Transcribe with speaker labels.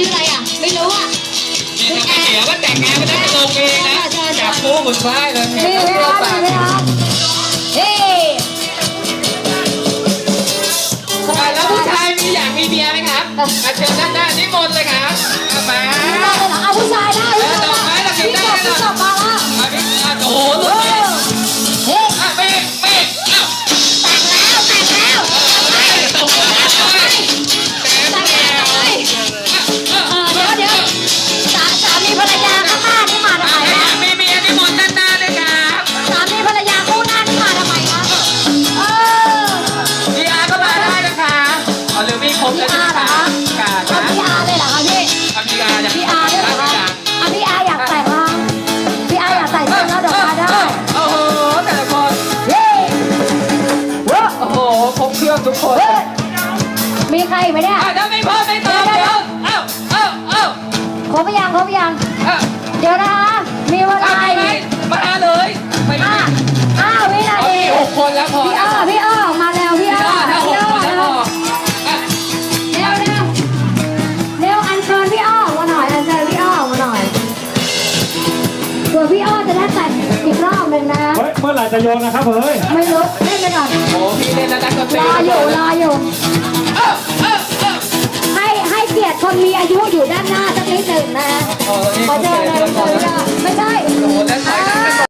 Speaker 1: ชื่ออะ
Speaker 2: ไร
Speaker 1: อะ ไม่รู้อะนี่ถ้าไเสียว่า
Speaker 2: แต่งงานม่ได้ตรงเอ
Speaker 1: งนะจับคู่หมุนฟ้า
Speaker 2: ย
Speaker 1: เลย
Speaker 2: เฮ้
Speaker 1: ยไม่รับไม่รัเฮ้ย
Speaker 2: แล้วผู้ชายมี
Speaker 1: อยากมีเมียไหมครับ
Speaker 2: มาเชิญด้านด้านิมนต์เล
Speaker 1: ยครับมา อ๋อหรือมีครบ
Speaker 2: พี่อาร์เหรอ
Speaker 1: ค่ะ
Speaker 2: พี่อาร์เลยเหรอคะพี่
Speaker 1: พี่อาร์อยาก
Speaker 2: พี่อาร์ด้วยเหรอคะอะพี่อาร์อยากแต่งเหรอพี่อาร์อยากแต่งเสื้อแล้วดี๋ยวมาได้
Speaker 1: โอ้โหแต่ละคน
Speaker 2: เฮ้
Speaker 1: โอ้โหครบเครื่องทุกคน
Speaker 2: มีใครอีกไหมเนี่ย
Speaker 1: ถ้าไม่พอไม่ตอบเดี๋ยวเอ้าเอ้าเอ้า
Speaker 2: ครบยังครบยัง
Speaker 1: เอ้า
Speaker 2: เดี๋ยวนะ เผื่อพี่อ้อจะได้แต่งอีกรอบหนึ่งนะ
Speaker 3: เฮ้ยเมื่อไหร่จะโยนนะครับเฮ้ย
Speaker 2: ไม่รู้เล่นไปก่อน
Speaker 1: โอ้พี่เล่นแล้วนักดนตรี
Speaker 2: รออยู่รออยู่
Speaker 1: เอ้าเอ้าเอ้า
Speaker 2: ให้ให้เกียรติคนมีอายุอยู่ด้านหน้าสักนิดหนึ่งนะ
Speaker 1: โอ้นี่
Speaker 2: ขอเชิญเลย
Speaker 1: ขอ
Speaker 2: เชิญ
Speaker 1: เชิ